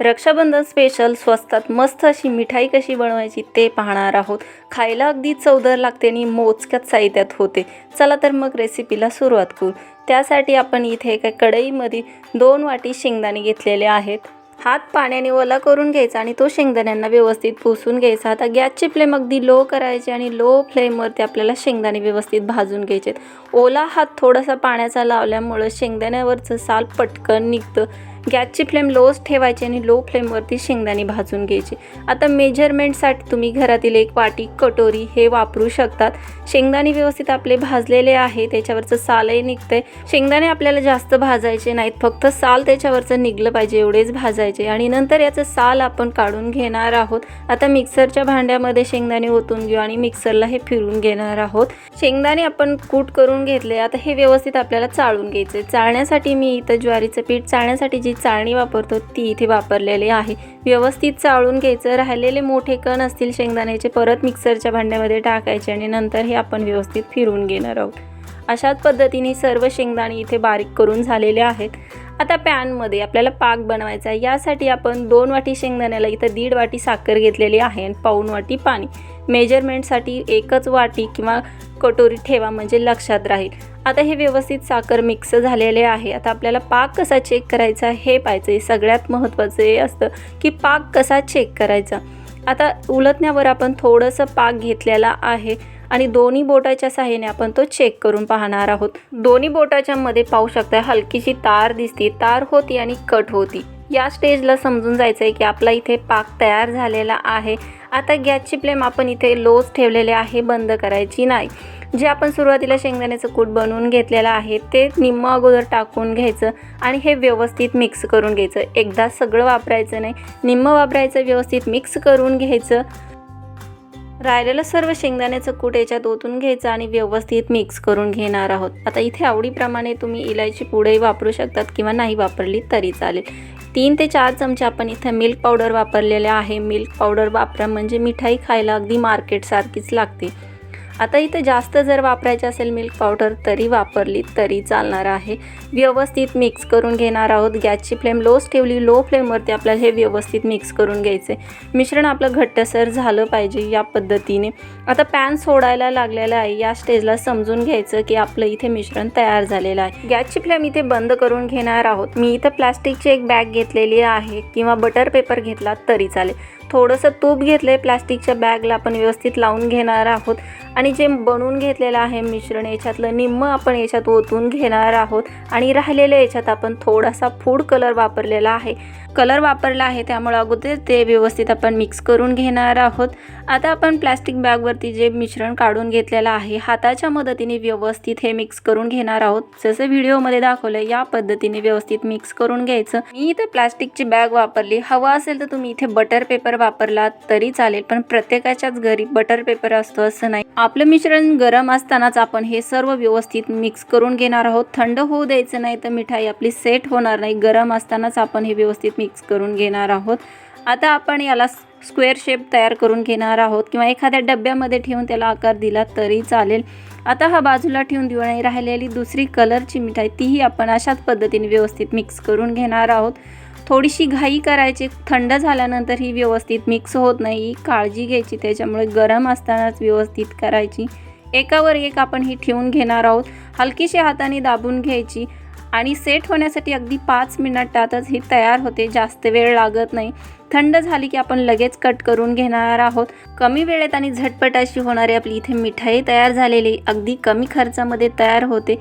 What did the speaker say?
Rakshabandhan special स्वस्तात मस्त अशी मिठाई कशी बनवायची ते पाहणार आहोत. खायला अगदी चवदार लागते आणि मोजक्यात साहित्यात होते. चला तर मग रेसिपीला सुरुवात करू. त्यासाठी आपण इथे एका कढईमध्ये दोन वाटी शेंगदाणे घेतलेले आहेत. हात पाण्याने ओला करून घ्यायचा आणि तो शेंगदाण्यांना व्यवस्थित पुसून घ्यायचा. आता गॅसची फ्लेम अगदी लो करायची आणि लो फ्लेमवरती आपल्याला शेंगदाणे व्यवस्थित भाजून घ्यायचे ओला हात थोडासा पाण्याचा लावल्यामुळं शेंगदाण्यावरचं साल पटकन निघतं. गॅसची फ्लेम लोच ठेवायची आणि लो फ्लेमवरती शेंगदाणे भाजून घ्यायचे. आता मेजरमेंटसाठी तुम्ही घरातील एक वाटी कटोरी हे वापरू शकतात. शेंगदाणे व्यवस्थित आपले भाजलेले आहे त्याच्यावरचं सालही निघतंय. शेंगदाणे आपल्याला जास्त भाजायचे नाहीत फक्त साल त्याच्यावरचं निघलं पाहिजे एवढेच भाजायचे. आणि नंतर याचं साल आपण काढून घेणार आहोत. आता मिक्सरच्या भांड्यामध्ये शेंगदाणे ओतून घेऊ आणि मिक्सरला हे फिरून घेणार आहोत. शेंगदाणे आपण कूट करून घेतले आता हे व्यवस्थित आपल्याला चाळून घ्यायचे चाळण्यासाठी मी इथं ज्वारीचं पीठ चाळण्यासाठी जी चाळणी वापरतो ती इथे वापरलेली आहे. व्यवस्थित चाळून घ्यायचं राहिलेले मोठे कण असतील शेंगदाण्याचे परत मिक्सरच्या भांड्यामध्ये टाकायचे आणि नंतर हे आपण व्यवस्थित फिरून घेणार आहोत. अशाच पद्धतीने सर्व शेंगदाणे इथे बारीक करून झालेले आहेत. आता पॅनमध्ये आपल्याला पाक बनवायचा आहे. यासाठी आपण दोन वाटी शेंगदाण्याला इथं दीड वाटी साखर घेतलेली आहे आणि पाऊन वाटी पाणी. मेजरमेंटसाठी एकच वाटी किंवा कटोरी ठेवा म्हणजे लक्षात राहील. आता हे व्यवस्थित साखर मिक्स झालेले आहे. आता आपल्याला पाक कसा चेक करायचा हे पाहिजे सगळ्यात महत्त्वाचं हे असतं की पाक कसा चेक करायचा. आता उलटण्यावर आपण थोडंसं पाक घेतलेला आहे आणि दोन्ही बोटाच्या साहाय्याने आपण तो चेक करून पाहणार आहोत. दोन्ही बोटाच्या मध्ये पाहू शकता हलकीशी तार दिसते. तार होती आणि कट होती. या स्टेजला समजून जायचं आहे की आपला इथे पाक तयार झालेला आहे. आता गॅसची फ्लेम आपण इथे लोच ठेवलेले आहे बंद करायची नाही. जे आपण सुरुवातीला शेंगदाण्याचं कूट बनवून घेतलेलं आहे ते निम्म अगोदर टाकून घ्यायचं आणि हे व्यवस्थित मिक्स करून घ्यायचं. एकदा सगळं वापरायचं नाही निम्म वापरायचं व्यवस्थित मिक्स करून घ्यायचं. राहिलेलं सर्व शेंगदाण्याचं कूट याच्यात ओतून घ्यायचं आणि व्यवस्थित मिक्स करून घेणार आहोत. आता इथे आवडीप्रमाणे तुम्ही इलायची पुढेही वापरू शकतात किंवा नाही वापरली तरी चालेल. तीन ते चार चमचे आपण इथं मिल्क पावडर वापरलेले आहे. मिल्क पावडर वापरा म्हणजे मिठाई खायला अगदी मार्केटसारखीच लागते. आता इथं जास्त जर वापरायचे असेल मिल्क पावडर तरी वापरली तरी चालणार आहे. व्यवस्थित मिक्स करून घेणार आहोत. गॅसची फ्लेम लोच ठेवली लो फ्लेमवरती आपल्याला हे व्यवस्थित मिक्स करून घ्यायचे मिश्रण आपलं घट्टसर झालं पाहिजे या पद्धतीने. आता पॅन सोडायला लागलेला आहे. या स्टेजला समजून घ्यायचं की आपलं इथे मिश्रण तयार झालेलं आहे. गॅसची फ्लेम इथे बंद करून घेणार आहोत. मी इथं प्लॅस्टिकची एक बॅग घेतलेली आहे किंवा बटर पेपर घेतला तरी चालेल. थोडंसं तूप घेतलं आहे प्लास्टिकच्या बॅगला आपण व्यवस्थित लावून घेणार आहोत. आणि जे बनवून घेतलेलं आहे मिश्रण याच्यातलं निम्म आपण याच्यात ओतून घेणार आहोत. आणि राहिलेलं याच्यात आपण थोडासा फूड कलर वापरलेला आहे. कलर वापरला आहे त्यामुळे अगोदर ते व्यवस्थित आपण मिक्स करून घेणार आहोत. आता आपण प्लॅस्टिक बॅगवरती जे मिश्रण काढून घेतलेलं आहे हाताच्या मदतीने व्यवस्थित हे मिक्स करून घेणार आहोत. जसं व्हिडिओमध्ये दाखवलं या पद्धतीने व्यवस्थित मिक्स करून घ्यायचं. मी इथे प्लॅस्टिकची बॅग वापरली. हवा असेल तर तुम्ही इथे बटर पेपर वापरला तरी चालेल पण प्रत्येकाच्याच घरी बटर पेपर असतो असं नाही. आपलं मिश्रण गरम असतानाच आपण हे सर्व व्यवस्थित मिक्स करून घेणार आहोत. थंड होऊ द्यायचं नाही तर मिठाई आपली सेट होणार नाही. गरम असतानाच आपण हे व्यवस्थित मिक्स करून घेणार आहोत. आता आपण याला स्क्वेअर शेप तयार करून घेणार आहोत किंवा एखाद्या डब्यामध्ये ठेवून त्याला आकार दिला तरी चालेल. आता हा बाजूला ठेवून देऊ राहिलेली दुसरी कलरची मिठाई तीही आपण अशाच पद्धतीने व्यवस्थित मिक्स करून घेणार आहोत. थोडीशी घाई करायची. थंड झाल्यानंतर ही व्यवस्थित मिक्स होत नाही. काळजी घ्यायची. त्याच्यामुळे गरम असतानाच व्यवस्थित करायची. एकावर एक आपण ही ठेवून घेणार आहोत. हलकीशी हाताने दाबून घ्यायची. आणि सेट होण्यासाठी अगदी पाच मिनटातच ही तयार होते. जास्त वेळ लागत नाही. थंड झाली की आपण लगेच कट करून घेणार आहोत. कमी वेळेत आणि झटपट अशी होणारी आपली इथे मिठाई तयार झालेली अगदी कमी खर्चामध्ये तयार होते.